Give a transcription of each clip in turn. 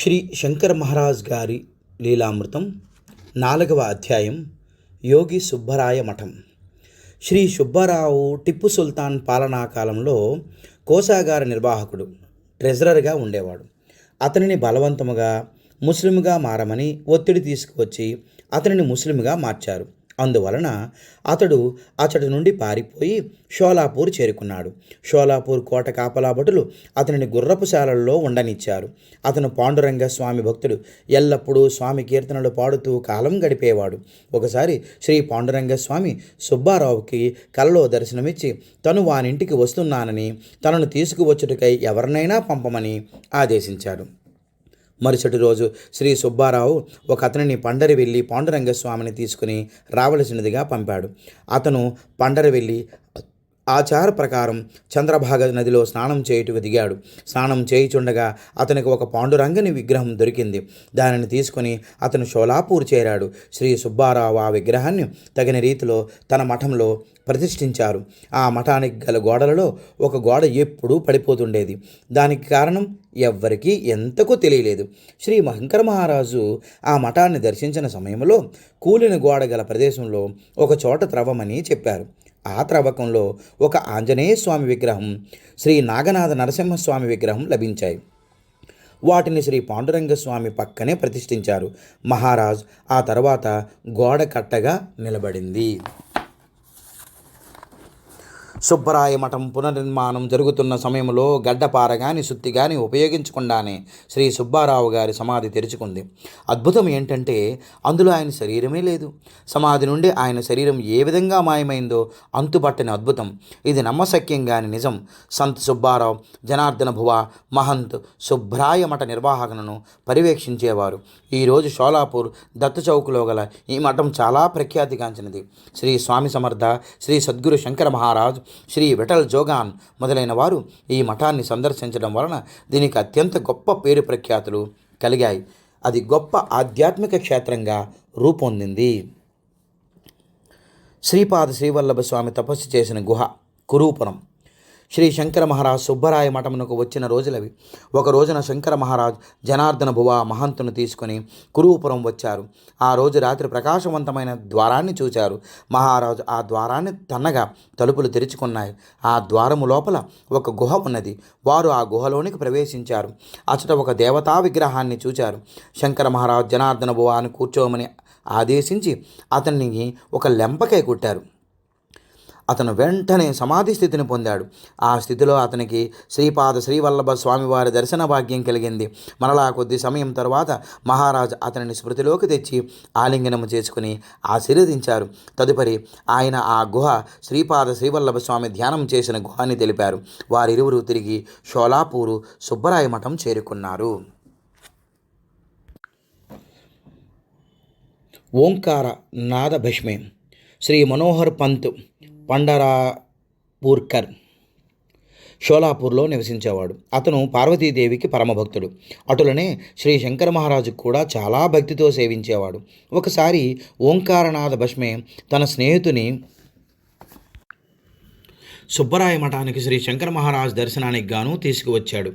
శ్రీ శంకర మహారాజ్ గారి లీలామృతం నాలుగవ అధ్యాయం యోగి సుబ్బరాయ మఠం. శ్రీ సుబ్బారావు టిప్పు సుల్తాన్ పాలనా కాలంలో కోసాగార నిర్వాహకుడు ట్రెజరర్గా ఉండేవాడు. అతనిని బలవంతముగా ముస్లింగా మారమని ఒత్తిడి తీసుకువచ్చి అతనిని ముస్లింగా మార్చారు. అందువలన అతడు అతడి నుండి పారిపోయి షోలాపూర్ చేరుకున్నాడు. షోలాపూర్ కోట కాపలాభటులు అతనిని గుర్రపుశాలల్లో ఉండనిచ్చారు. అతను పాండురంగ స్వామి భక్తుడు. ఎల్లప్పుడూ స్వామి కీర్తనలు పాడుతూ కాలం గడిపేవాడు. ఒకసారి శ్రీ పాండురంగ స్వామి సుబ్బారావుకి కలలో దర్శనమిచ్చి తను వానింటికి వస్తున్నానని తనను తీసుకువచ్చుటకై ఎవరినైనా పంపమని ఆదేశించాడు. మరుసటి రోజు శ్రీ సుబ్బారావు ఒక అతనిని పండరి వెళ్ళి పాండురంగ స్వామిని తీసుకుని రావలసినదిగా పంపాడు. అతను పండరి వెళ్ళి ఆచార ప్రకారం చంద్రభాగ నదిలో స్నానం చేయుటకు దిగాడు. స్నానం చేయుచుండగా అతనికి ఒక పాండురంగని విగ్రహం దొరికింది. దానిని తీసుకుని అతను షోలాపూర్ చేరాడు. శ్రీ సుబ్బారావు ఆ విగ్రహాన్ని తగిన రీతిలో తన మఠంలో ప్రతిష్ఠించారు. ఆ మఠానికి గల గోడలలో ఒక గోడ ఎప్పుడూ పడిపోతుండేది. దానికి కారణం ఎవ్వరికీ ఎంతకు తెలియలేదు. శ్రీ మహంకర మహారాజు ఆ మఠాన్ని దర్శించిన సమయంలో కూలిన గోడ గల ప్రదేశంలో ఒక చోట త్రవ్వమని చెప్పారు. ఆ త్రవ్వకంలో ఒక ఆంజనేయ స్వామి విగ్రహం శ్రీ నాగనాథ నరసింహస్వామి విగ్రహం లభించాయి. వాటిని శ్రీ పాండురంగ స్వామి పక్కనే ప్రతిష్ఠించారు. మహారాజ్ ఆ తర్వాత గోడ కట్టగా నిలబడింది. సుబ్బరాయ మఠం పునర్నిర్మాణం జరుగుతున్న సమయంలో గడ్డపార కానీ సుత్తి కానీ ఉపయోగించకుండానే శ్రీ సుబ్బారావు గారి సమాధి తెరుచుకుంది. అద్భుతం ఏంటంటే అందులో ఆయన శరీరమే లేదు. సమాధి నుండి ఆయన శరీరం ఏ విధంగా మాయమైందో అంతుపట్టని అద్భుతం. ఇది నమ్మశక్యం కాని నిజం. సంత్ సుబ్బారావు జనార్దన భువ మహంత్ సుబ్రాయ మఠ నిర్వాహకులను పర్యవేక్షించేవారు. ఈరోజు షోలాపూర్ దత్తు చౌక్లో గల ఈ మఠం చాలా ప్రఖ్యాతిగాంచినది శ్రీ స్వామి సమర్థ శ్రీ సద్గురు శంకర మహారాజ్ శ్రీ విఠల్ జోగాన్ మొదలైన వారు ఈ మఠాన్ని సందర్శించడం వలన దీనికి అత్యంత గొప్ప పేరు ప్రఖ్యాతులు కలిగాయి. అది గొప్ప ఆధ్యాత్మిక క్షేత్రంగా రూపొందింది. శ్రీపాద శ్రీవల్లభ స్వామి తపస్సు చేసిన గుహ కురూపురం. శ్రీ శంకర మహారాజ్ సుబ్బరాయ మఠమునకు వచ్చిన రోజులవి. ఒక రోజున శంకర మహారాజ్ జనార్దన భువ మహంతును తీసుకుని కురూపురం వచ్చారు. ఆ రోజు రాత్రి ప్రకాశవంతమైన ద్వారాన్ని చూచారు. మహారాజు ఆ ద్వారాన్ని తన్నగా తలుపులు తెరుచుకున్నాయి. ఆ ద్వారము లోపల ఒక గుహ ఉన్నది. వారు ఆ గుహలోనికి ప్రవేశించారు. అచట ఒక దేవతా విగ్రహాన్ని చూచారు. శంకర మహారాజ్ జనార్దన భువ అని కూర్చోమని ఆదేశించి అతన్ని ఒక లెంపకై కొట్టారు. అతను వెంటనే సమాధి స్థితిని పొందాడు. ఆ స్థితిలో అతనికి శ్రీపాద శ్రీవల్లభ స్వామివారి దర్శన భాగ్యం కలిగింది. మరలా కొద్ది సమయం తర్వాత మహారాజ్ అతనిని స్మృతిలోకి తెచ్చి ఆలింగనము చేసుకుని ఆశీర్వదించారు. తదుపరి ఆయన ఆ గుహ శ్రీపాద శ్రీవల్లభ స్వామి ధ్యానం చేసిన గుహ అని తెలిపారు. వారిరువురు తిరిగి షోలాపూరు సుబ్బరాయ మఠం చేరుకున్నారు. ఓంకార నాద భస్మే శ్రీ మనోహర్ పంత్ పండరాపూర్కర్ షోలాపూర్లో నివసించేవాడు. అతను పార్వతీదేవికి పరమభక్తుడు. అటులనే శ్రీ శంకర మహారాజు కూడా చాలా భక్తితో సేవించేవాడు. ఒకసారి ఓంకారనాథ భస్మే తన స్నేహితుని సుబ్బరాయ మఠానికి శ్రీ శంకర మహారాజ్ దర్శనానికి గాను తీసుకువచ్చాడు.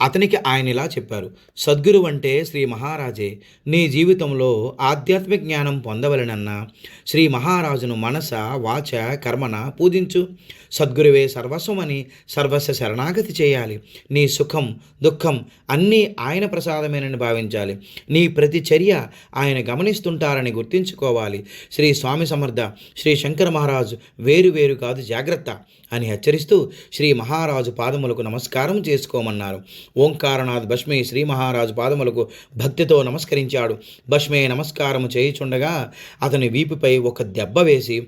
అతనికి ఆయన ఇలా చెప్పారు సద్గురు అంటే శ్రీ మహారాజే నీ జీవితంలో ఆధ్యాత్మిక జ్ఞానం పొందవలనన్నా శ్రీ మహారాజును మనస వాచ కర్మన పూజించు. సద్గురువే సర్వస్వమని సర్వస్వ శరణాగతి చేయాలి. నీ సుఖం దుఃఖం అన్నీ ఆయన ప్రసాదమేనని భావించాలి. నీ ప్రతి చర్య ఆయన గమనిస్తుంటారని గుర్తించుకోవాలి. శ్రీ స్వామి సమర్థ శ్రీ శంకర మహారాజు వేరు వేరు కాదు జాగ్రత్త అని హెచ్చరిస్తూ శ్రీ మహారాజు పాదములకు నమస్కారం చేసుకోమన్నారు. ఓంకారనాథ్ భస్మే శ్రీ మహారాజు పాదములకు భక్తితో నమస్కరించాడు. భస్మే నమస్కారము చేయుచుండగా అతని వీపుపై ఒక దెబ్బ వేసి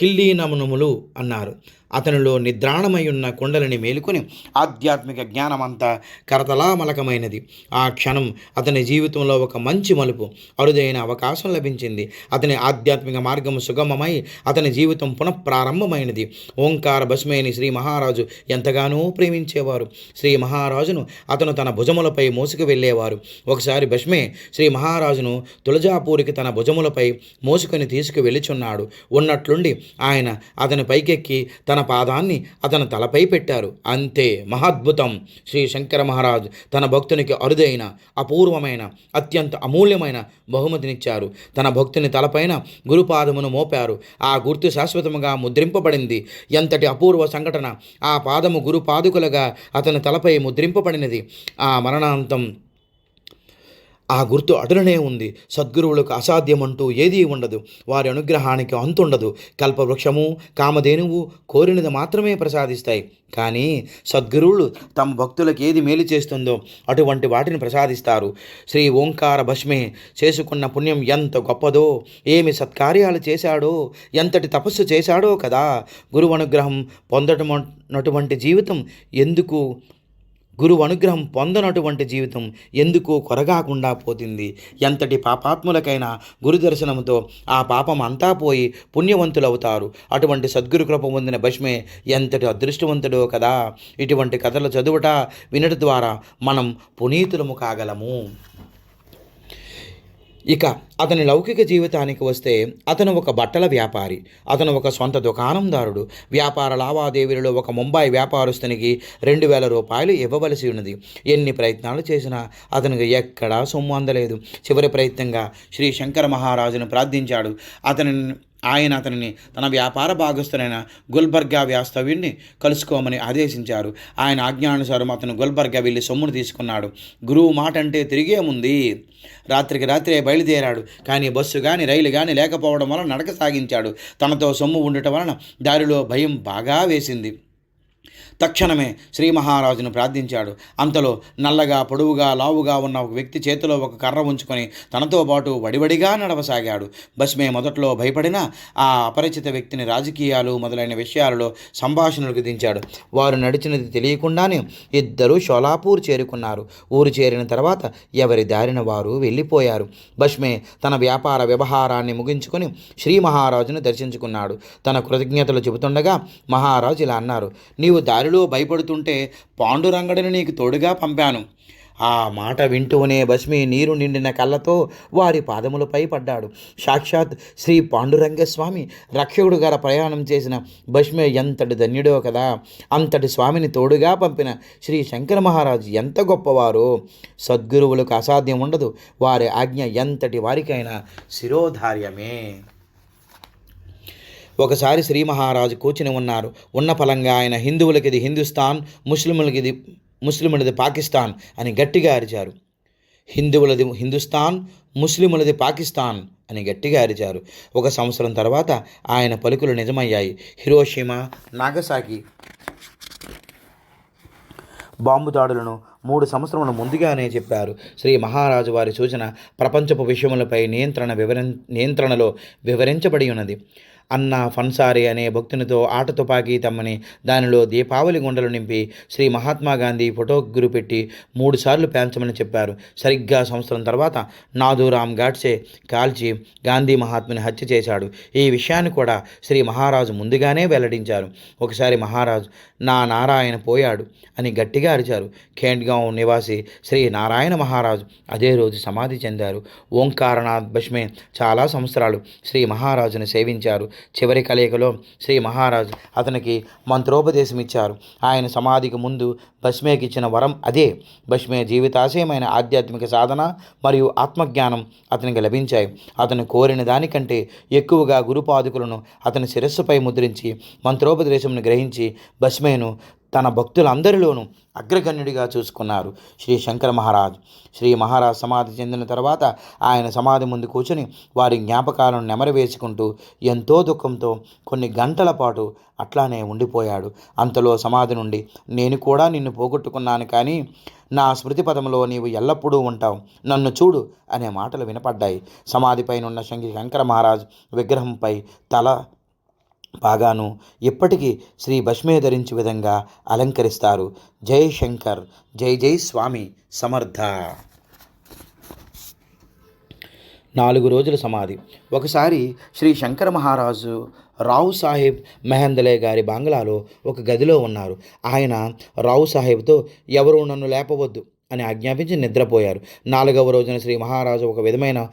కిల్లీనమునములు అన్నారు. అతనిలో నిద్రాణమై ఉన్న కుండలని మేలుకొని ఆధ్యాత్మిక జ్ఞానమంతా కరతలామలకమైనది. ఆ క్షణం అతని జీవితంలో ఒక మంచి మలుపు అరుదైన అవకాశం లభించింది. అతని ఆధ్యాత్మిక మార్గం సుగమమై అతని జీవితం పునఃప్రారంభమైనది. ఓంకార భస్మేని శ్రీ మహారాజు ఎంతగానో ప్రేమించేవారు. శ్రీ మహారాజును అతను తన భుజములపై మోసుకు వెళ్ళేవారు. ఒకసారి భస్మే శ్రీ మహారాజును తులజాపూరికి తన భుజములపై మోసుకొని తీసుకువెళ్ళుచున్నాడు ఉన్నట్లుండి ఆయన అతని పైకెక్కి తన తన పాదాన్ని అతని తలపై పెట్టారు. అంతే మహాద్భుతం. శ్రీ శంకర మహారాజ్ తన భక్తునికి అరుదైన అపూర్వమైన అత్యంత అమూల్యమైన బహుమతినిచ్చారు. తన భక్తుని తలపైన గురుపాదమును మోపారు. ఆ గుర్తు శాశ్వతముగా ముద్రింపబడింది. ఎంతటి అపూర్వ సంఘటన! ఆ పాదము గురుపాదుకులుగా అతని తలపై ముద్రింపబడినది. ఆ మరణాంతం ఆ గుర్తు అటులనే ఉంది. సద్గురువులకు అసాధ్యమంటూ ఏదీ ఉండదు. వారి అనుగ్రహానికి అంతుండదు. కల్పవృక్షము కామధేనువు కోరినది మాత్రమే ప్రసాదిస్తాయి. కానీ సద్గురువులు తమ భక్తులకు ఏది మేలు చేస్తుందో అటువంటి వాటిని ప్రసాదిస్తారు. శ్రీ ఓంకార భస్మే చేసుకున్న పుణ్యం ఎంత గొప్పదో ఏమి సత్కార్యాలు చేశాడో ఎంతటి తపస్సు చేశాడో కదా. గురువు అనుగ్రహం పొందటమటువంటి జీవితం ఎందుకు గురువు అనుగ్రహం పొందనటువంటి జీవితం ఎందుకు కొరగాకుండా పోతుంది? ఎంతటి పాపాత్ములకైనా గురు దర్శనంతో ఆ పాపం అంతా పోయి పుణ్యవంతులవుతారు. అటువంటి సద్గురు కృప పొందిన భస్మే ఎంతటి అదృష్టవంతుడో కదా! ఇటువంటి కథలు చదువుట వినట ద్వారా మనం పునీతులము కాగలము. ఇక అతని లౌకిక జీవితానికి వస్తే అతను ఒక బట్టల వ్యాపారి అతను ఒక సొంత దుకాణందారుడు. వ్యాపార లావాదేవీలలో ఒక ముంబై వ్యాపారస్తునికి రెండు వేల రూపాయలు ఇవ్వవలసి ఉన్నది. ఎన్ని ప్రయత్నాలు చేసినా అతనికి ఎక్కడా సొమ్ము అందలేదు. చివరి ప్రయత్నంగా శ్రీ శంకర మహారాజును ప్రార్థించాడు. అతని ఆయన అతనిని తన వ్యాపార భాగస్థులైన గుల్బర్గా వ్యాస్తవ్యుణ్ణి కలుసుకోమని ఆదేశించారు. ఆయన ఆజ్ఞానుసారం అతను గుల్బర్గా వెళ్ళి సొమ్మును తీసుకున్నాడు. గురువు మాట అంటే తిరిగేముంది రాత్రికి రాత్రే బయలుదేరాడు. కానీ బస్సు కానీ రైలు కానీ లేకపోవడం వలన నడక సాగించాడు. తనతో సొమ్ము ఉండటం వలన దారిలో భయం బాగా వేసింది. తక్షణమే శ్రీ మహారాజును ప్రార్థించాడు. అంతలో నల్లగా పొడవుగా లావుగా ఉన్న ఒక వ్యక్తి చేతిలో ఒక కర్ర ఉంచుకొని తనతో పాటు వడివడిగా నడవసాగాడు. బస్మే మొదట్లో భయపడిన ఆ అపరిచిత వ్యక్తిని రాజకీయాలు మొదలైన విషయాలలో సంభాషణలకు దించాడు. వారు నడిచినది తెలియకుండానే ఇద్దరూ షోలాపూర్ చేరుకున్నారు. ఊరు చేరిన తర్వాత ఎవరి దారిన వారు వెళ్ళిపోయారు. బష్మే తన వ్యాపార వ్యవహారాన్ని ముగించుకొని శ్రీ మహారాజును దర్శించుకున్నాడు. తన కృతజ్ఞతలు చెబుతుండగా మహారాజు ఇలా అన్నారు నీవు దారి దారిలో భయపడుతుంటే పాండురంగడిని నీకు తోడుగా పంపాను. ఆ మాట వింటూనే భస్మి నీరు నిండిన కళ్ళతో వారి పాదములపై పడ్డాడు. సాక్షాత్ శ్రీ పాండురంగస్వామి రక్షకుడు గార ప్రయాణం చేసిన భస్మి ఎంతటి ధన్యుడో కదా. అంతటి స్వామిని తోడుగా పంపిన శ్రీ శంకర మహారాజు ఎంత గొప్పవారో. సద్గురువులకు అసాధ్యం ఉండదు. వారి ఆజ్ఞ ఎంతటి వారికైనా శిరోధార్యమే. ఒకసారి శ్రీ మహారాజు కూర్చుని ఉన్నారు. ఉన్న ఫలంగా ఆయన హిందువులకి ఇది హిందుస్థాన్ ముస్లిములకి ఇది ముస్లిములది పాకిస్తాన్ అని గట్టిగా అరిచారు. హిందువులది హిందుస్థాన్ ముస్లిములది పాకిస్తాన్ అని గట్టిగా అరిచారు. ఒక సంవత్సరం తర్వాత ఆయన పలుకులు నిజమయ్యాయి. హిరోషిమా నాగసాకి బాంబు దాడులను మూడు సంవత్సరముల ముందుగానే చెప్పారు. శ్రీ మహారాజు వారి సూచన ప్రపంచపు విషయములపై నియంత్రణ వివరి నియంత్రణలో వివరించబడి ఉన్నది. అన్న ఫన్సారి అనే భక్తునితో ఆట తుపాకీ తమ్మని దానిలో దీపావళి గుండలు నింపి శ్రీ మహాత్మా గాంధీ ఫోటో గురు పెట్టి మూడుసార్లు పేల్చమని చెప్పారు. సరిగ్గా సంవత్సరం తర్వాత నాథూరామ్ గాడ్సే కాల్చి గాంధీ మహాత్ముని హత్య చేశాడు. ఈ విషయాన్ని కూడా శ్రీ మహారాజు ముందుగానే వెల్లడించారు. ఒకసారి మహారాజు నా నారాయణ పోయాడు అని గట్టిగా అరిచారు. ఖేండ్గాం నివాసి శ్రీ నారాయణ మహారాజు అదే రోజు సమాధి చెందారు. ఓంకారనాథ్ భస్మే చాలా సంవత్సరాలు శ్రీ మహారాజును సేవించారు. చివరి కలయికలో శ్రీ మహారాజు అతనికి మంత్రోపదేశం ఇచ్చారు. ఆయన సమాధికి ముందు భస్మేకి ఇచ్చిన వరం అదే. భస్మే జీవితాశయమైన ఆధ్యాత్మిక సాధన మరియు ఆత్మజ్ఞానం అతనికి లభించాయి. అతను కోరిన దానికంటే ఎక్కువగా గురుపాదుకులను అతని శిరస్సుపై ముద్రించి మంత్రోపదేశంను గ్రహించి భస్మేను తన భక్తులందరిలోనూ అగ్రగణ్యుడిగా చూసుకున్నారు శ్రీ శంకర మహారాజ్. శ్రీ మహారాజ్ సమాధి చెందిన తర్వాత ఆయన సమాధి ముందు కూర్చొని వారి జ్ఞాపకాలను నెమరవేసుకుంటూ ఎంతో దుఃఖంతో కొన్ని గంటల పాటు అట్లానే ఉండిపోయాడు. అంతలో సమాధి నుండి నేను కూడా నిన్ను పోగొట్టుకున్నాను కానీ నా స్మృతి పదంలో నీవు ఎల్లప్పుడూ ఉంటావు. నన్ను చూడు అనే మాటలు వినపడ్డాయి. సమాధిపైనున్న శంకి శంకర మహారాజ్ విగ్రహంపై తల బాగాను. ఇప్పటికీ శ్రీ భస్మే ధరించే విధంగా అలంకరిస్తారు. జై శంకర్ జై జై స్వామి సమర్థ. నాలుగు రోజుల సమాధి. ఒకసారి శ్రీ శంకర మహారాజు రావు సాహెబ్ మెహందలే గారి బంగ్లాలో ఒక గదిలో ఉన్నారు. ఆయన రావు సాహెబ్తో ఎవరు నన్ను లేపవద్దు అని ఆజ్ఞాపించి నిద్రపోయారు. నాలుగవ రోజున శ్రీ మహారాజు ఒక విధమైన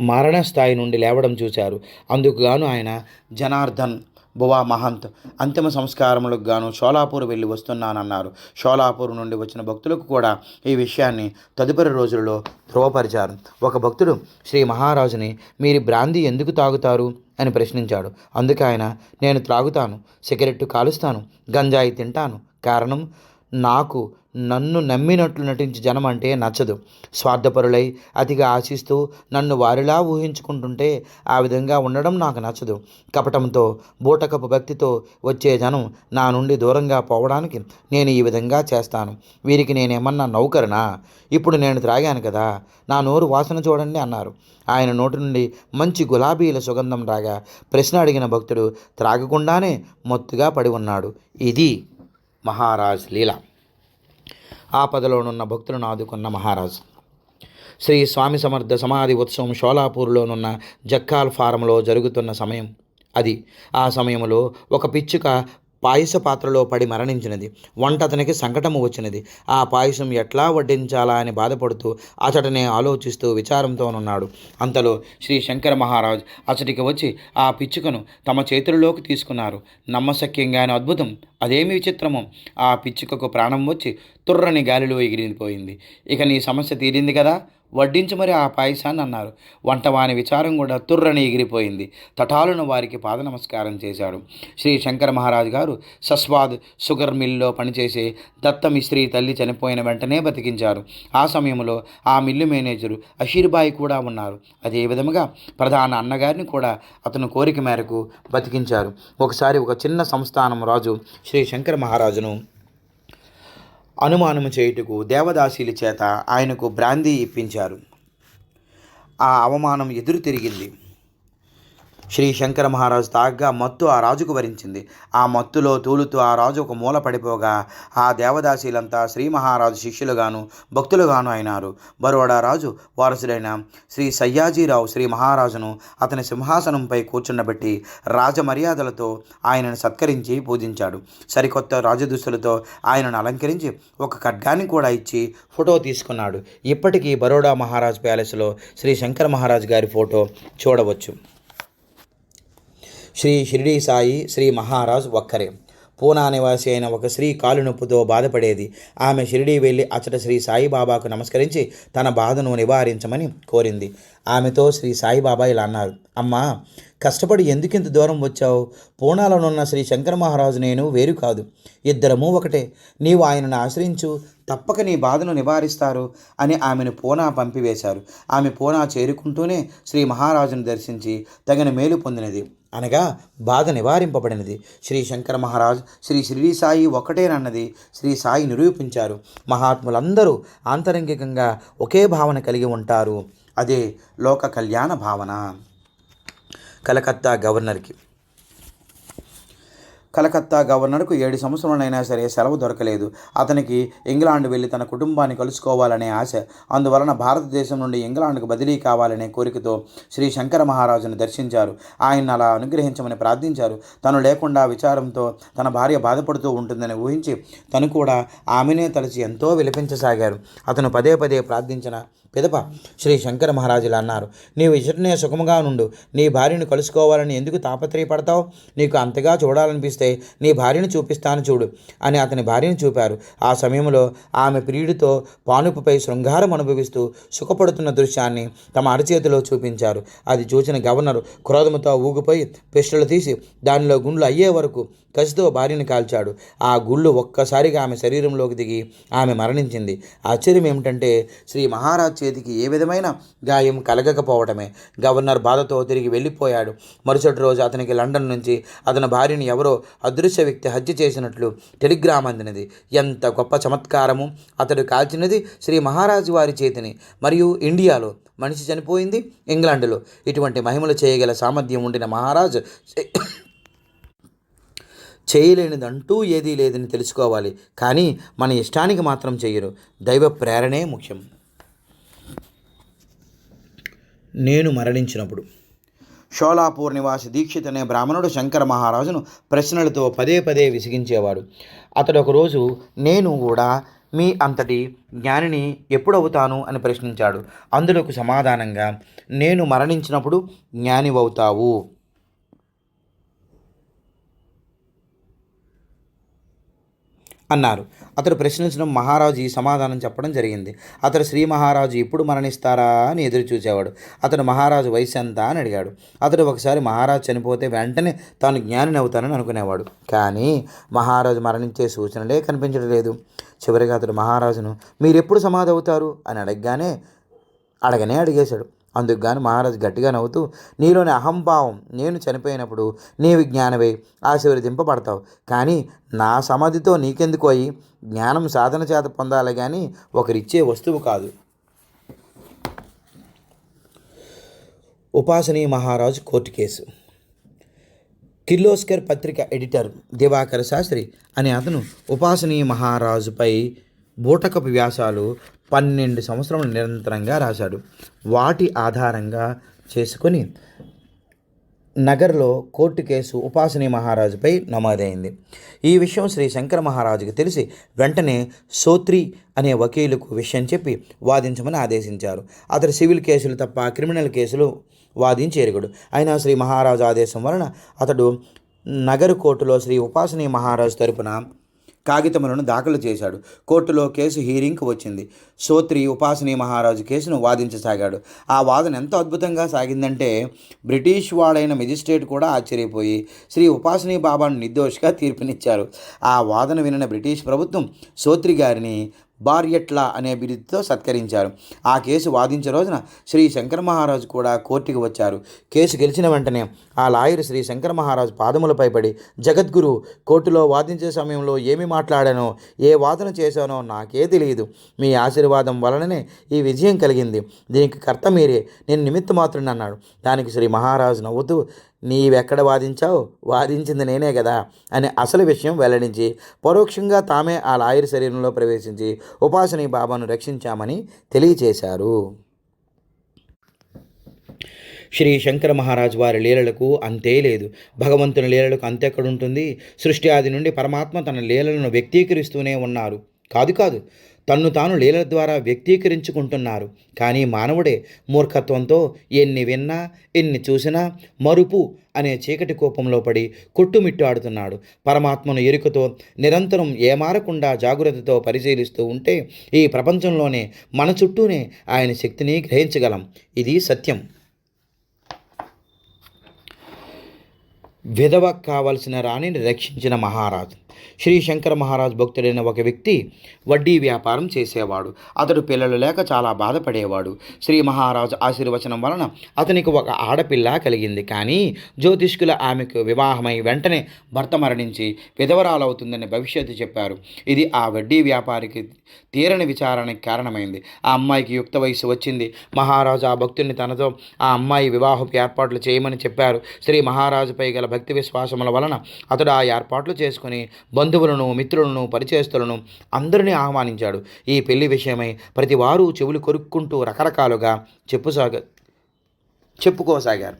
మరణ స్థాయి నుండి లేవడం చూశారు. అందుకు గాను ఆయన జనార్దన్ బువా మహంత్ అంతిమ సంస్కారములకు గాను షోలాపూర్ వెళ్ళి వస్తున్నానన్నారు. షోలాపూర్ నుండి వచ్చిన భక్తులకు కూడా ఈ విషయాన్ని తదుపరి రోజుల్లో ధృవపరిచారు ఒక భక్తుడు శ్రీ మహారాజుని మీరు బ్రాందీ ఎందుకు తాగుతారు? అని ప్రశ్నించాడు. అందుకు ఆయన నేను త్రాగుతాను సిగరెట్టు కాలుస్తాను గంజాయి తింటాను. కారణం నాకు నన్ను నమ్మినట్లు నటించి జనం అంటే నచ్చదు. స్వార్థపరులై అతిగా ఆశిస్తూ నన్ను వారిలా ఊహించుకుంటుంటే ఆ విధంగా ఉండడం నాకు నచ్చదు. కపటంతో బూటకపు భక్తితో వచ్చే జనం నా నుండి దూరంగా పోవడానికి నేను ఈ విధంగా చేస్తాను. వీరికి నేనేమన్నా నౌకరనా? ఇప్పుడు నేను త్రాగాను కదా. నా నోరు వాసన చూడండి అన్నారు. ఆయన నోటి నుండి మంచి గులాబీల సుగంధం రాగా ప్రశ్న అడిగిన భక్తుడు త్రాగకుండానే మొత్తుగా పడి ఉన్నాడు. ఇది మహారాజ్ లీల. ఆపదలోనున్న భక్తులను ఆదుకున్న మహారాజు. శ్రీ స్వామి సమర్థ సమాధి ఉత్సవం షోలాపూర్లోనున్న జక్కాల్ ఫారంలో జరుగుతున్న సమయం. అది ఆ సమయంలో ఒక పిచ్చుక పాయస పాత్రలో పడి మరణించినది. వంట అతనికి సంకటము వచ్చినది. ఆ పాయసం ఎట్లా వడ్డించాలా అని బాధపడుతూ అతడినే ఆలోచిస్తూ విచారంతోనున్నాడు. అంతలో శ్రీ శంకర మహారాజ్ అతడికి వచ్చి ఆ పిచ్చుకను తమ చేతులలోకి తీసుకున్నారు. నమ్మశక్యంగానే అద్భుతం అదేమి విచిత్రము. ఆ పిచ్చుకకు ప్రాణం వచ్చి తుర్రని గాలిలో ఎగిరిపోయింది. ఇక నీ సమస్య తీరింది కదా? వడ్డించి మరి ఆ పాయసాన్ని అన్నారు. వంటవాని విచారం కూడా తుర్రని ఎగిరిపోయింది. తటాలను వారికి పాద నమస్కారం చేశాడు. శ్రీ శంకర మహారాజు గారు సస్వాద్ షుగర్ మిల్లో పనిచేసే దత్త తల్లి చనిపోయిన వెంటనే బతికించారు. ఆ సమయంలో ఆ మిల్లు మేనేజరు అషీర్బాయి కూడా ఉన్నారు. అదే విధముగా ప్రధాన అన్నగారిని కూడా అతను కోరిక మేరకు బతికించారు. ఒకసారి ఒక చిన్న సంస్థానం రాజు శ్రీ శంకర మహారాజును అనుమానము చేయుటకు దేవదాసీల చేత ఆయనకు బ్రాందీ ఇప్పించారు. ఆ అవమానం ఎదురు తిరిగింది. శ్రీ శంకర మహారాజు తాగ్గా మత్తు ఆ రాజుకు వరించింది. ఆ మత్తులో తూలుతూ ఆ రాజు ఒక మూల పడిపోగా ఆ దేవదాసీలంతా శ్రీ మహారాజు శిష్యులుగాను భక్తులుగాను అయినారు. బరోడా రాజు వారసుడైన శ్రీ సయ్యాజీరావు శ్రీ మహారాజును అతని సింహాసనంపై కూర్చుండబెట్టి రాజమర్యాదలతో ఆయనను సత్కరించి పూజించాడు. సరికొత్త రాజదుస్తులతో ఆయనను అలంకరించి ఒక ఖడ్గాన్ని కూడా ఇచ్చి ఫోటో తీసుకున్నాడు. ఇప్పటికీ బరోడా మహారాజ్ ప్యాలెస్లో శ్రీ శంకర మహారాజ్ గారి ఫోటో చూడవచ్చు. శ్రీ షిరిడి సాయి శ్రీ మహారాజ్ ఒక్కరే. పూనా నివాసి అయిన ఒక స్త్రీ కాలు నొప్పుతో బాధపడేది. ఆమె షిరిడి వెళ్ళి అచ్చట శ్రీ సాయిబాబాకు నమస్కరించి తన బాధను నివారించమని కోరింది. ఆమెతో శ్రీ సాయిబాబా ఇలా అన్నారు అమ్మా కష్టపడి ఎందుకింత దూరం వచ్చావు? పూనాలోనున్న శ్రీ శంకర మహారాజు నేను వేరు కాదు. ఇద్దరము ఒకటే. నీవు ఆయనను ఆశ్రయించు. తప్పక నీ బాధను నివారిస్తారు అని ఆమెను పూనా పంపివేశారు. ఆమె పూనా చేరుకుంటూనే శ్రీ మహారాజును దర్శించి తగిన మేలు పొందినది. అనగా బాధ నివారింపబడినది. శ్రీ శంకర మహారాజ్ శ్రీ షిరిడి సాయి ఒకటేనన్నది శ్రీ సాయి నిరూపించారు. మహాత్ములందరూ ఆంతరంగికంగా ఒకే భావన కలిగి ఉంటారు. అదే లోక కళ్యాణ భావన. కలకత్తా గవర్నర్కి కలకత్తా గవర్నర్కు ఏడు సంవత్సరాలైనా సరే సెలవు దొరకలేదు. అతనికి ఇంగ్లాండ్ వెళ్ళి తన కుటుంబాన్ని కలుసుకోవాలనే ఆశ. అందువలన భారతదేశం నుండి ఇంగ్లాండ్కు బదిలీ కావాలనే కోరికతో శ్రీ శంకర మహారాజును దర్శించారు. ఆయన అలా అనుగ్రహించమని ప్రార్థించారు. తను లేకుండా విచారంతో తన భార్య బాధపడుతూ ఉంటుందని ఊహించి తను కూడా ఆమెనే తలచి ఎంతో విలపించసాగారు. అతను పదే పదే ప్రార్థించిన పిదప శ్రీ శంకర మహారాజులు అన్నారు. నీవు ఇచ్చటనే సుఖముగా నుండు నీ భార్యను కలుసుకోవాలని ఎందుకు తాపత్రయపడతావు? నీకు అంతగా చూడాలనిపిస్తే నీ భార్యను చూపిస్తాను చూడు అని అతని భార్యను చూపారు. ఆ సమయంలో ఆమె ప్రియుడితో పానుపుపై శృంగారం అనుభవిస్తూ సుఖపడుతున్న దృశ్యాన్ని తమ అరచేతిలో చూపించారు. అది చూసిన గవర్నర్ క్రోధముతో ఊగిపోయి పిస్టలు తీసి దానిలో గుండ్లు అయ్యే వరకు కసితో భార్యను కాల్చాడు. ఆ గుళ్ళు ఒక్కసారిగా ఆమె శరీరంలోకి దిగి ఆమె మరణించింది. ఆశ్చర్యం ఏమిటంటే శ్రీ మహారాజ్ చేతికి ఏ విధమైన గాయం కలగకపోవడమే గవర్నర్ బాధతో తిరిగి వెళ్ళిపోయాడు. మరుసటి రోజు అతనికి లండన్ నుంచి అతని భార్యను ఎవరో అదృశ్య వ్యక్తి హత్య చేసినట్లు టెలిగ్రామ్ అందినది. ఎంత గొప్ప చమత్కారము! అతడు కాల్చినది శ్రీ మహారాజు వారి చేతిని మరియు ఇండియాలో మనిషి చనిపోయింది ఇంగ్లాండ్లో. ఇటువంటి మహిమలు చేయగల సామర్థ్యం ఉండిన మహారాజు చేయలేనిదంటూ ఏదీ లేదని తెలుసుకోవాలి. కానీ మన ఇష్టానికి మాత్రం చేయరు. దైవ ప్రేరణే ముఖ్యం. నేను మరణించినప్పుడు. షోలాపూర్ నివాసి దీక్షిత్ అనే బ్రాహ్మణుడు శంకర మహారాజును ప్రశ్నలతో పదే పదే విసిగించేవాడు. అతడు ఒకరోజు నేను కూడా మీ అంతటి జ్ఞానిని ఎప్పుడవుతాను? అని ప్రశ్నించాడు. అందులోకి సమాధానంగా నేను మరణించినప్పుడు జ్ఞానివవుతావు. అన్నారు. అతడు ప్రశ్నించడం మహారాజు ఈ సమాధానం చెప్పడం జరిగింది. అతడు శ్రీ మహారాజు ఎప్పుడు మరణిస్తారా అని ఎదురు చూసేవాడు అతడు మహారాజు వయసు ఎంత అని అడిగాడు. అతడు ఒకసారి మహారాజు చనిపోతే వెంటనే తాను జ్ఞానిని అవుతానని అనుకునేవాడు. కానీ మహారాజు మరణించే సూచనలే కనిపించడం లేదు. చివరిగా అతడు మహారాజును మీరు ఎప్పుడు సమాధి అవుతారు? అని అడగగానే అడగనే అడిగేశాడు. అందుకు గాను మహారాజు గట్టిగా నవ్వుతూ నీలోని అహంభావం నేను చనిపోయినప్పుడు నీ విజ్ఞానవై ఆశీర్వదింపబడతావు. కానీ నా సమాధితో నీకెందుకు అయి జ్ఞానం సాధన చేత పొందాలి కానీ ఒకరిచ్చే వస్తువు కాదు. ఉపాసనీ మహారాజు కోర్టు కేసు. కిర్లోస్కర్ పత్రిక ఎడిటర్ దివాకర్ శాస్త్రి అనే అతను ఉపాసనీ మహారాజుపై బూటకపు వ్యాసాలు పన్నెండు సంవత్సరములు నిరంతరంగా రాశాడు. వాటి ఆధారంగా చేసుకొని నగర్లో కోర్టు కేసు ఉపాసని మహారాజుపై నమోదైంది. ఈ విషయం శ్రీ శంకర మహారాజుకి తెలిసి వెంటనే సోత్రి అనే వకీలుకు విషయం చెప్పి వాదించమని ఆదేశించారు. అతడు సివిల్ కేసులు తప్ప క్రిమినల్ కేసులు వాదించి ఎరుగుడు. అయినా శ్రీ మహారాజు ఆదేశం వలన అతడు నగరు కోర్టులో శ్రీ ఉపాసని మహారాజు తరపున కాగితములను దాఖలు చేశాడు. కోర్టులో కేసు హీరింగ్కి వచ్చింది. సోత్రి ఉపాసని మహారాజు కేసును వాదించసాగాడు. ఆ వాదన ఎంత అద్భుతంగా సాగిందంటే బ్రిటిష్ వాడైన మెజిస్ట్రేట్ కూడా ఆశ్చర్యపోయి శ్రీ ఉపాసని బాబాను నిర్దోషిగా తీర్పునిచ్చారు. ఆ వాదన వినిన బ్రిటిష్ ప్రభుత్వం సోత్రి గారిని బార్యట్లా అనే బిరుదుతో సత్కరించారు. ఆ కేసు వాదించే రోజున శ్రీ శంకర మహారాజు కూడా కోర్టుకు వచ్చారు. కేసు గెలిచిన వెంటనే ఆ లాయర్ శ్రీ శంకర మహారాజు పాదములపై పడి జగద్గురు కోర్టులో వాదించే సమయంలో ఏమి మాట్లాడానో ఏ వాదన చేశానో నాకే తెలియదు. మీ ఆశీర్వాదం వలననే ఈ విజయం కలిగింది. దీనికి కర్త మీరే నేను నిమిత్త మాత్రుని అన్నాడు. దానికి శ్రీ మహారాజు నవ్వుతూ నీవెక్కడ వాదించావు? వాదించింది నేనే కదా అని అసలు విషయం వెల్లడించి పరోక్షంగా తామే ఆ లాయర్ శరీరంలో ప్రవేశించి ఉపాసనీ బాబాను రక్షించామని తెలియచేశారు. శ్రీ శంకర మహారాజు వారి లీలలకు అంతే లేదు. భగవంతుని లీలలకు అంతెక్కడుంటుంది సృష్టి ఆది నుండి పరమాత్మ తన లీలలను వ్యక్తీకరిస్తూనే ఉన్నారు. కాదు కాదు తన్ను తాను లీలల ద్వారా వ్యక్తీకరించుకుంటున్నారు. కానీ మానవుడే మూర్ఖత్వంతో ఎన్ని విన్నా ఎన్ని చూసినా మరుపు అనే చీకటి కోపంలో పడి కొట్టుమిట్టాడుతున్నాడు. పరమాత్మను ఎరుకతో నిరంతరం ఏమారకుండా జాగ్రత్తతో పరిశీలిస్తూ ఉంటే ఈ ప్రపంచంలోనే మన చుట్టూనే ఆయన శక్తిని గ్రహించగలం. ఇది సత్యం. విధవ కావలసిన రాణిని రక్షించిన మహారాజు. శ్రీ శంకర మహారాజ్ భక్తుడైన ఒక వ్యక్తి వడ్డీ వ్యాపారం చేసేవాడు. అతడు పిల్లలు లేక చాలా బాధపడేవాడు. శ్రీ మహారాజు ఆశీర్వచనం వలన అతనికి ఒక ఆడపిల్ల కలిగింది. కానీ జ్యోతిష్కుల ఆమెకు వివాహమై వెంటనే భర్త మరణించి విధవరాలవుతుందని భవిష్యత్తు చెప్పారు. ఇది ఆ వడ్డీ వ్యాపారికి తీరని విచారణకి కారణమైంది. ఆ అమ్మాయికి యుక్త వయసు వచ్చింది. మహారాజు ఆ భక్తుని తనతో ఆ అమ్మాయి వివాహపు ఏర్పాట్లు చేయమని చెప్పారు. శ్రీ మహారాజుపై గల భక్తి విశ్వాసముల వలన అతడు ఆ ఏర్పాట్లు చేసుకుని బంధువులను మిత్రులను పరిచయస్తులను అందరినీ ఆహ్వానించాడు. ఈ పెళ్ళి విషయమై ప్రతి వారు చెవులు కొరుక్కుంటూ రకరకాలుగా చెప్పుసాగ చెప్పుకోసాగారు.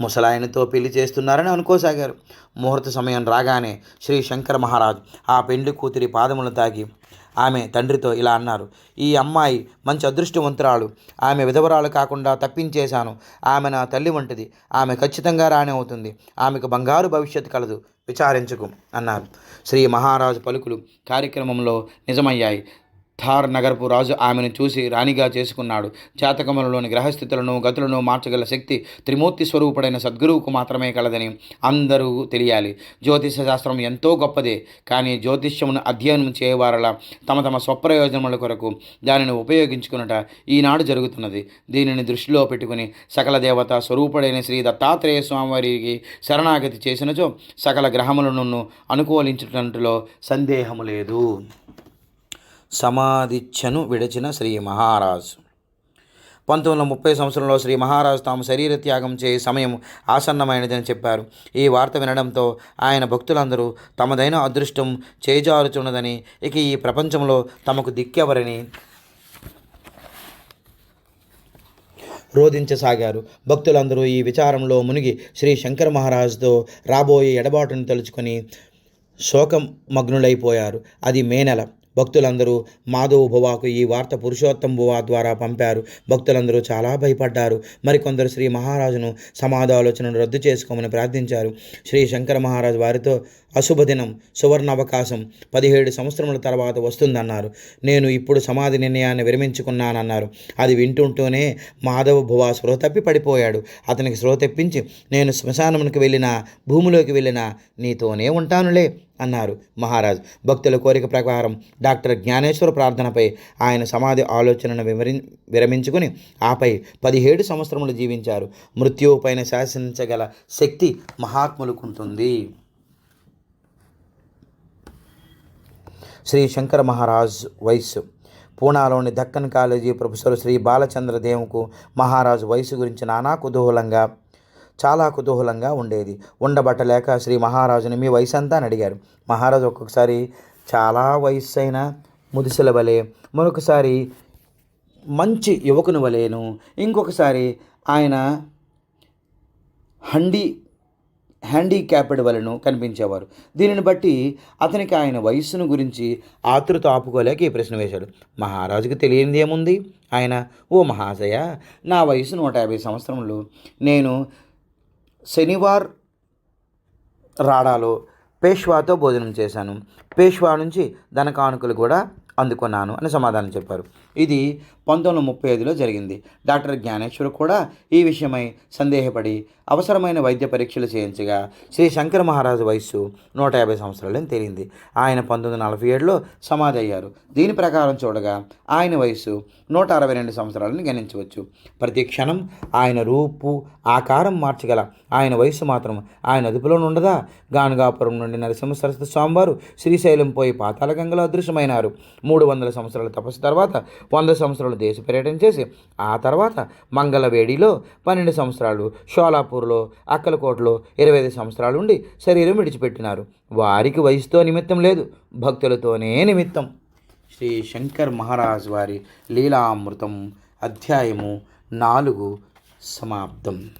ముసలాయనతో పెళ్ళి చేస్తున్నారని అనుకోసాగారు. ముహూర్త సమయం రాగానే శ్రీ శంకర మహారాజ్ ఆ పెండ్లి కూతురి పాదములు తాకి ఆమె తండ్రితో ఇలా అన్నారు. ఈ అమ్మాయి మంచి అదృష్టవంతురాలు. ఆమె విధవరాలు కాకుండా తప్పించేశాను. ఆమె నా తల్లి వంటిది. ఆమె ఖచ్చితంగా రాణి అవుతుంది. ఆమెకు బంగారు భవిష్యత్తు కలదు. విచారించుకు అన్నారు. శ్రీ మహారాజు పలుకులు కార్యక్రమంలో నిజమయ్యాయి. థార్ నగరపు రాజు ఆమెను చూసి రాణిగా చేసుకున్నాడు. జాతకములలోని గ్రహస్థితులను గతులను మార్చగల శక్తి త్రిమూర్తి స్వరూపుడైన సద్గురువుకు మాత్రమే కలదని అందరూ తెలియాలి. జ్యోతిష శాస్త్రం ఎంతో గొప్పదే కానీ జ్యోతిష్యమును అధ్యయనం చేయవారలా తమ తమ స్వప్రయోజనముల కొరకు దానిని ఉపయోగించుకున్నట ఈనాడు జరుగుతున్నది. దీనిని దృష్టిలో పెట్టుకుని సకల దేవత స్వరూపుడైన శ్రీ దత్తాత్రేయ స్వామివారికి శరణాగతి చేసినచో సకల గ్రహములను అనుకూలించుటంటులో సందేహము లేదు. సమాధిచ్ఛను విడచిన శ్రీ మహారాజు. పంతొమ్మిది వందల ముప్పై సంవత్సరంలో శ్రీ మహారాజు తాము శరీర త్యాగం చేయ సమయం ఆసన్నమైనదని చెప్పారు. ఈ వార్త వినడంతో ఆయన భక్తులందరూ తమదైన అదృష్టం చేజారుచున్నదని ఇక ఈ ప్రపంచంలో తమకు దిక్కెవరని రోధించసాగారు. భక్తులందరూ ఈ విచారంలో మునిగి శ్రీ శంకర మహారాజుతో రాబోయే ఎడబాటును తలుచుకొని శోకం మగ్నులైపోయారు అది మే నెల. భక్తులందరూ మాధవ బువాకు ఈ వార్త పురుషోత్తం బువా ద్వారా పంపారు. భక్తులందరూ చాలా భయపడ్డారు. మరికొందరు శ్రీ మహారాజును సమాధాలోచనను రద్దు చేసుకోమని ప్రార్థించారు. శ్రీ శంకర మహారాజు వారితో అశుభ దినం సువర్ణ అవకాశం పదిహేడు సంవత్సరముల తర్వాత వస్తుందన్నారు. నేను ఇప్పుడు సమాధి నిర్ణయాన్ని విరమించుకున్నానన్నారు. అది వింటుంటూనే మాధవ భువ స్పృహ తప్పి పడిపోయాడు. అతనికి స్పృహ తెప్పించి నేను శ్మశానమునికి వెళ్ళినా భూమిలోకి వెళ్ళినా నీతోనే ఉంటానులే అన్నారు మహారాజ్. భక్తుల కోరిక ప్రకారం డాక్టర్ జ్ఞానేశ్వర ప్రార్థనపై ఆయన సమాధి ఆలోచనను వివరి విరమించుకుని ఆపై పదిహేడు సంవత్సరములు జీవించారు. మృత్యువు పైన శాసించగల శక్తి మహాత్ములకుంటుంది. శ్రీ శంకర మహారాజ్ వయస్సు. పూనాలోని దక్కన్ కాలేజీ ప్రొఫెసర్ శ్రీ బాలచంద్ర దేవుకు మహారాజు వయసు గురించి నానా కుతూహలంగా చాలా కుతూహలంగా ఉండేది. ఉండబట్టలేక శ్రీ మహారాజుని మీ వయసు అంతా అని అడిగారు. మహారాజు ఒక్కొక్కసారి చాలా వయస్సు అయిన ముదిసెల వలె మరొకసారి మంచి యువకుని వలేను ఇంకొకసారి ఆయన హండీ హ్యాండిక్యాప్డ్ వలను కనిపించేవారు. దీనిని బట్టి అతనికి ఆయన వయస్సును గురించి ఆతృత ఆపుకోలేక ఈ ప్రశ్న వేశాడు. మహారాజుకు తెలియంది ఏముంది? ఆయన ఓ మహాశయ నా వయసు నూట యాభై సంవత్సరంలో నేను శనివార్ రాడాలో పేష్వాతో భోజనం చేశాను. పేష్వా నుంచి ధన కానుకలు కూడా అందుకున్నాను అని సమాధానం చెప్పారు. ఇది పంతొమ్మిది ముప్పై ఐదులో జరిగింది. డాక్టర్ జ్ఞానేశ్వర్ కూడా ఈ విషయమై సందేహపడి అవసరమైన వైద్య పరీక్షలు చేయించగా శ్రీ శంకర మహారాజు వయస్సు నూట యాభై సంవత్సరాలని తేలింది. ఆయన పంతొమ్మిది నలభై ఏడులో సమాధి అయ్యారు. దీని ప్రకారం చూడగా ఆయన వయస్సు నూట అరవై రెండు సంవత్సరాలని గణించవచ్చు. ప్రతి క్షణం ఆయన రూపు ఆకారం మార్చగల ఆయన వయస్సు మాత్రం ఆయన అదుపులో ఉండదా? గానుగాపురం నుండి నరసింహ సరస్వతి స్వామివారు శ్రీశైలం పోయి పాతాళ గంగలో అదృశ్యమైనారు. మూడు వందల సంవత్సరాల తపస్సు తర్వాత వంద సంవత్సరాలు దేశ పర్యటన చేసి ఆ తర్వాత మంగళవేడిలో పన్నెండు సంవత్సరాలు షోలాపూర్లో అక్కలకోటలో ఇరవై ఐదు సంవత్సరాలు ఉండి శరీరం విడిచిపెట్టినారు. వారికి వయసుతో నిమిత్తం లేదు భక్తులతోనే నిమిత్తం. శ్రీ శంకర్ మహారాజ్ వారి లీలామృతం అధ్యాయము నాలుగు సమాప్తం.